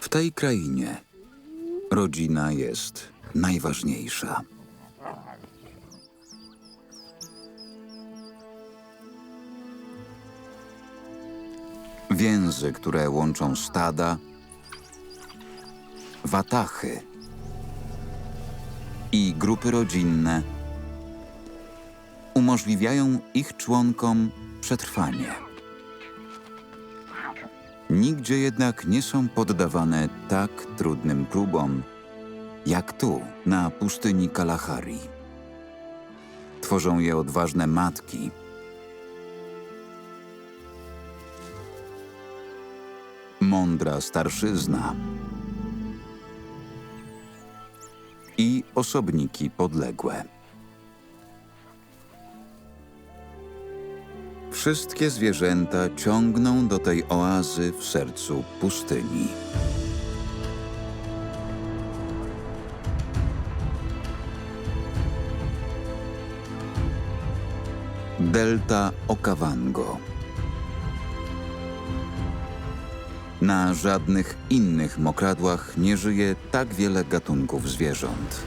W tej krainie rodzina jest najważniejsza. Więzy, które łączą stada, watachy i grupy rodzinne umożliwiają ich członkom przetrwanie. Nigdzie jednak nie są poddawane tak trudnym próbom, jak tu, na pustyni Kalahari. Tworzą je odważne matki, mądra starszyzna i osobniki podległe. Wszystkie zwierzęta ciągną do tej oazy w sercu pustyni. Delta Okavango. Na żadnych innych mokradłach nie żyje tak wiele gatunków zwierząt.